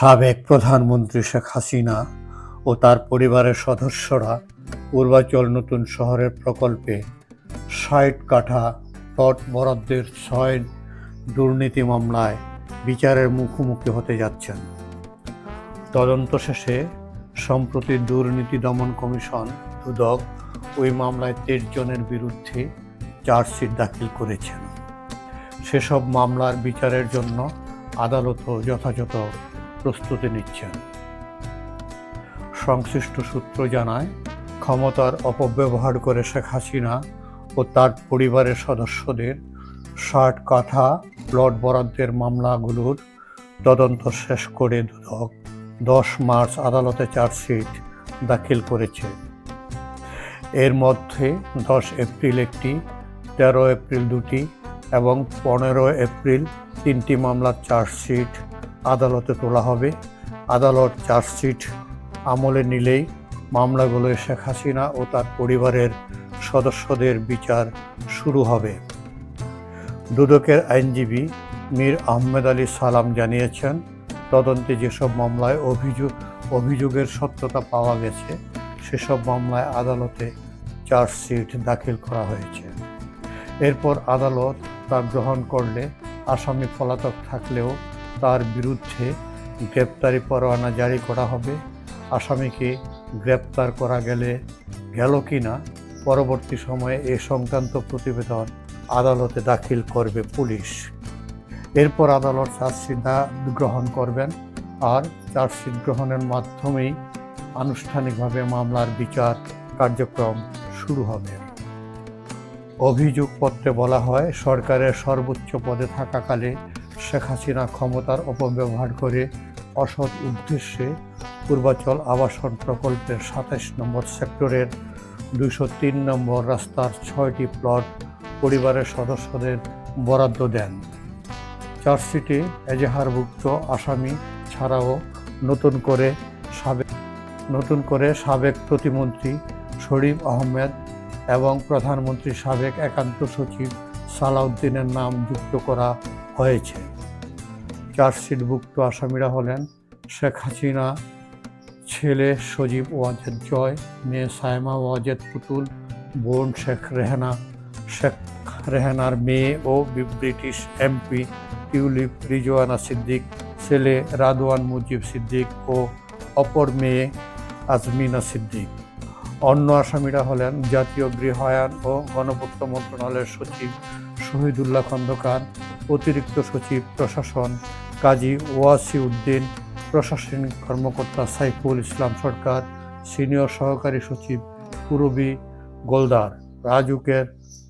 সাবেক প্রধানমন্ত্রী শেখ হাসিনা ও তার পরিবারের সদস্যরা পূর্বাচল নতুন শহরের প্রকল্পে ষাট কাঠা প্লট বরাদ্দের ছয় দুর্নীতি মামলায় বিচারের মুখোমুখি হতে যাচ্ছেন। তদন্ত শেষে সম্প্রতি দুর্নীতি দমন কমিশন দুদক ওই মামলায় তেইশ জনের বিরুদ্ধে চার্জশিট দাখিল করেছেন। সেসব মামলার বিচারের জন্য আদালতও যথাযথ প্রস্তুতি নিচ্ছেন। সংশ্লিষ্ট সূত্র জানায়, ক্ষমতার অপব্যবহার করে শেখ হাসিনা ও তার পরিবারের সদস্যদের ষাট কাঠা প্লট বরাদ্দের মামলাগুলোর তদন্ত শেষ করে দুদক দশ মার্চ আদালতে চার্জশিট দাখিল করেছে। এর মধ্যে দশ এপ্রিল একটি, তেরো এপ্রিল দুটি এবং পনেরো এপ্রিল তিনটি মামলার চার্জশিট আদালতে তোলা হবে। আদালত চার্জশিট আমলে নিলেই মামলাগুলোয় শেখ হাসিনা ও তার পরিবারের সদস্যদের বিচার শুরু হবে। দুদকের আইনজীবী মীর আহমেদ আলী সালাম জানিয়েছেন, তদন্তে যেসব মামলায় অভিযোগ অভিযোগের সত্যতা পাওয়া গেছে, সেসব মামলায় আদালতে চার্জশিট দাখিল করা হয়েছে। এরপর আদালত তা গ্রহণ করলে আসামি পলাতক থাকলেও তার বিরুদ্ধে গ্রেপ্তারি পরোয়ানা জারি করা হবে। আসামিকে গ্রেপ্তার করা গেলে গেল কি না, পরবর্তী সময়ে এ সংক্রান্ত প্রতিবেদন আদালতে দাখিল করবে পুলিশ। এরপর আদালত চার্জশিট গ্রহণ করবেন আর চার্জশিট গ্রহণের মাধ্যমেই আনুষ্ঠানিকভাবে মামলার বিচার কার্যক্রম শুরু হবে। অভিযোগপত্রে বলা হয়, সরকারের সর্বোচ্চ পদে থাকাকালে শেখ হাসিনা ক্ষমতার অপব্যবহার করে অসৎ উদ্দেশ্যে পূর্বাচল আবাসন প্রকল্পের সাতাশ নম্বর সেক্টরের দুশো তিন নম্বর রাস্তার ছয়টি প্লট পরিবারের সদস্যদের বরাদ্দ দেন। চার্জশিটে এজাহারভুক্ত আসামি ছাড়াও নতুন করে সাবেক নতুন করে সাবেক প্রতিমন্ত্রী শরীফ আহমেদ এবং প্রধানমন্ত্রী সাবেক একান্ত সচিব সালাউদ্দিনের নাম যুক্ত করা হয়েছে। চার্জশিটভুক্ত আসামিরা হলেন শেখ হাসিনা, ছেলে সজীব ওয়াজেদ জয়, মেয়ে সায়মা ওয়াজেদ পুতুল, বোন শেখ রেহানা, শেখ রেহানার মেয়ে ও British MP Tulip Rizwana Siddiq, ছেলে রাদওয়ান মুজিব সিদ্দিক ও অপর মেয়ে আজমিনা সিদ্দিক। অন্য আসামিরা হলেন জাতীয় গৃহায়ন ও গণপূর্ত মন্ত্রণালয়ের সচিব শহীদুল্লাহ খন্দকার অতিরিক্ত সচিব, প্রশাসন কাজী ওয়াসি উদ্দিন, প্রশাসনিক কর্মকর্তা সাইফুল ইসলাম সরকার, সিনিয়র সহকারী সচিব পুরবী গোলদার, রাজুকের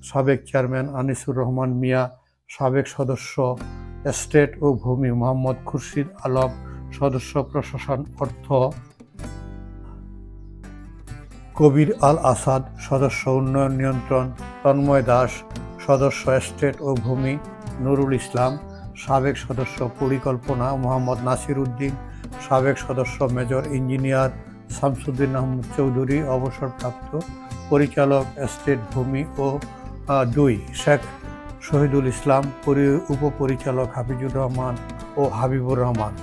সাবেক চেয়ারম্যান আনিসুর রহমান মিয়া, সাবেক সদস্য এস্টেট ও ভূমি মোহাম্মদ খুরশিদ আলম, সদস্য প্রশাসন অর্থ কবির আল আসাদ, সদস্য উন্নয়ন নিয়ন্ত্রণ তন্ময় দাস, সদস্য এস্টেট ও ভূমি নুরুল ইসলাম, সাবেক সদস্য পরিকল্পনা মোহাম্মদ নাসির উদ্দিন, সাবেক সদস্য মেজর ইঞ্জিনিয়ার শামসুদ্দিন আহমদ চৌধুরী, অবসরপ্রাপ্ত পরিচালক এস্টেট ভূমি ও দুই শেখ শহীদুল ইসলাম, পরি, উপপরিচালক হাফিজুর রহমান ও হাবিবুর রহমান।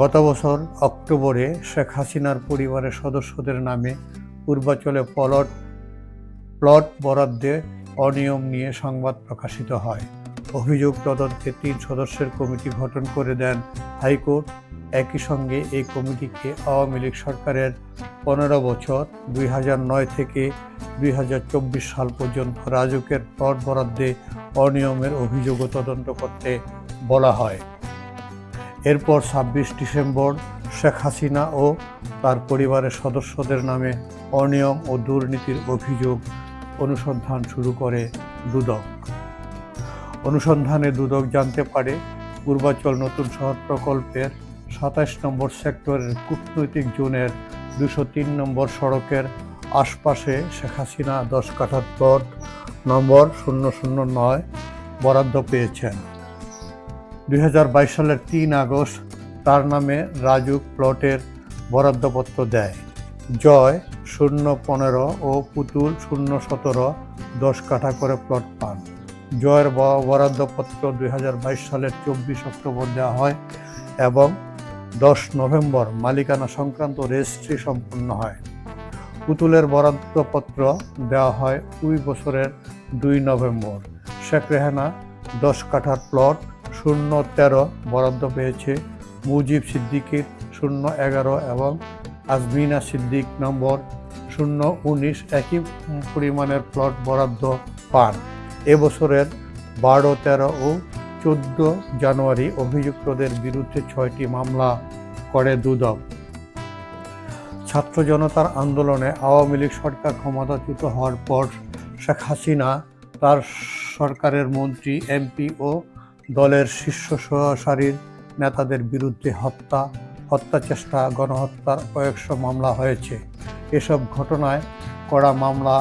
গত বছর অক্টোবরে শেখ হাসিনার পরিবারের সদস্যদের নামে পূর্বাচলে প্লট প্লট বরাদ্দে অনিয়ম নিয়ে সংবাদ প্রকাশিত হয়। অভিযোগ তদন্তে তিন সদস্যের কমিটি গঠন করে দেন হাইকোর্ট। একই সঙ্গে এই কমিটিকে আওয়ামী লীগ সরকারের পনেরো বছর, দুই নয় থেকে দুই হাজার চব্বিশ সাল পর্যন্ত রাজুকের প্লট বরাদ্দে অনিয়মের অভিযোগও তদন্ত করতে বলা হয়। এরপর ছাব্বিশ ডিসেম্বর শেখ হাসিনা ও তার পরিবারের সদস্যদের নামে অনিয়ম ও দুর্নীতির অভিযোগ অনুসন্ধান শুরু করে দুদক। অনুসন্ধানে দুদক জানতে পারে, পূর্বাচল নতুন শহর প্রকল্পের সাতাশ নম্বর সেক্টরের কূটনৈতিক জোনের দুশো তিন নম্বর সড়কের আশপাশে শেখ হাসিনা দশ প্লট নম্বর শূন্য শূন্য নয় বরাদ্দ পেয়েছেন। দু হাজার বাইশ সালের তিন আগস্ট তার নামে রাজুক প্লটের বরাদ্দপত্র দেয়। জয় শূন্য পনেরো ও পুতুল শূন্য সতেরো, দশ কাঠা করে প্লট পান। জয়ের বরাদ্দপত্র দুই হাজার বাইশ সালের চব্বিশ অক্টোবর দেওয়া হয় এবং দশ নভেম্বর মালিকানা সংক্রান্ত রেজিস্ট্রি সম্পন্ন হয়। পুতুলের বরাদ্দপত্র দেওয়া হয় ওই বছরের দুই নভেম্বর। শেখ রেহানা দশ কাঠার প্লট শূন্য তেরো বরাদ্দ পেয়েছে। মুজিব সিদ্দিকির শূন্য এগারো এবং আজমিনা সিদ্দিক নম্বর শূন্য উনিশ একই পরিমাণের প্লট বরাদ্দ পান। এবছরের বারো তেরো ও চোদ্দ জানুয়ারি অভিযুক্তদের বিরুদ্ধে ছয়টি মামলা করে দুদক। ছাত্র জনতার আন্দোলনে আওয়ামী লীগ সরকার ক্ষমতাচ্যুত হওয়ার পর শেখ হাসিনা তার সরকারের মন্ত্রী এমপি ও দলের শীর্ষ সারির নেতাদের বিরুদ্ধে হত্যা হত্যা চেষ্টা গণহত্যার কয়েকশো মামলা হয়েছে। এসব ঘটনায় করা মামলা,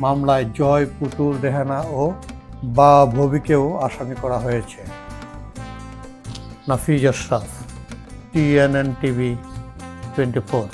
মামলায় জয়, পুতুল, রেহানা ও বা ভবিকেও আসামি করা হয়েছে। Nafiz Ashraf, TNN TV, twenty four.